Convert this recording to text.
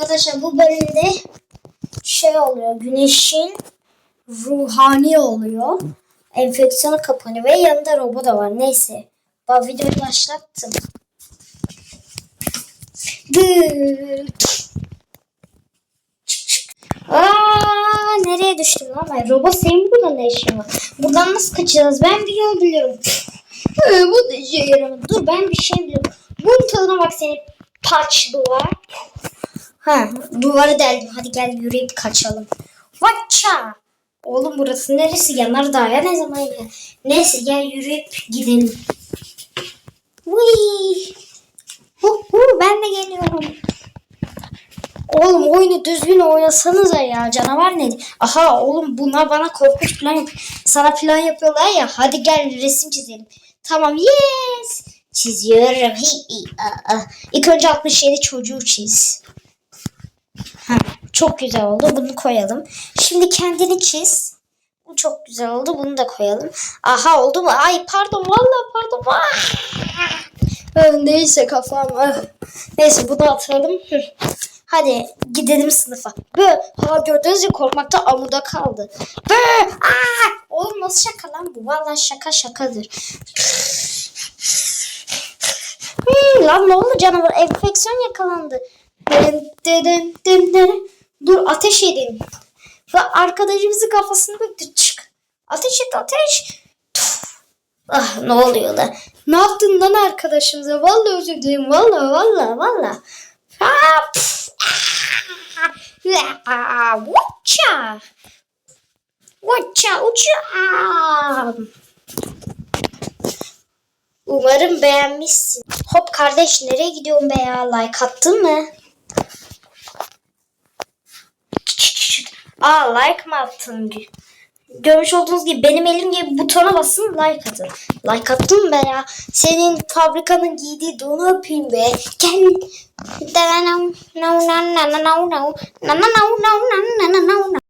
Arkadaşlar bu bölümde şey oluyor. Güneşin ruhani oluyor. Enfeksiyona kapanıyor ve yanında robot da var. Neyse. Ben videoyu başlattım. Aa, nereye düştüm lan ben? Robot senin burada ne işin var? Buradan nasıl kaçacağız? Ben bir yol biliyorum. Ee, bu da işe yaramadı. Dur ben bir şey biliyorum. Bunun tadına bak seni paç duvar. Ha, duvarı deldim. Hadi gel yürüyüp kaçalım. Vatça. Oğlum burası neresi? Yanardağ'a ne zaman ya? Neyse gel yürüyüp gidelim. Vıy. Hu, hu, ben de geliyorum. Oğlum oyunu düzgün oynasanıza ya canavar ne? Aha oğlum bunlar bana korkunç plan yap sana plan yapıyorlar ya hadi gel resim çizelim. Tamam yes çiziyorum. Hi, hi, aa, aa. İlk önce 67 çocuğu çiz. Çok güzel oldu bunu koyalım. Şimdi kendini çiz. Bu çok güzel oldu bunu da koyalım. Aha oldu mu? Ay pardon vallahi pardon. Ah! Ah, Neyse kafam. ah. Neyse bunu atalım. Hadi gidelim sınıfa. Bö, ha gördünüz ya korkmakta amuda kaldı. Bö, aa! Oğlum nasıl şaka lan bu? Vallahi şaka şakadır. Hmm, lan ne oldu canavar? Enfeksiyon yakalandı. Dın dın dın dın. Dur ateş edin. Ve arkadaşımızın kafasını büktü. Çık. Ateş et ateş. Tuf. Ah ne oluyor lan? Ne yaptın lan arkadaşımıza? Vallahi özür dilerim. Vallahi vallahi vallahi. Ha, pf, ah, Uça. Uça uçağım. Umarım beğenmişsin. Hop kardeş nereye gidiyorsun be ya? Like attın mı? Aa like mı attın? Görmüş olduğunuz gibi benim elim gibi butona basın like atın. Like attın be ya. Senin fabrikanın giydiği donu öpeyim be. Gel. Da-na-na, na-na-na-na-na-na, na-na-na-na-na-na-na-na.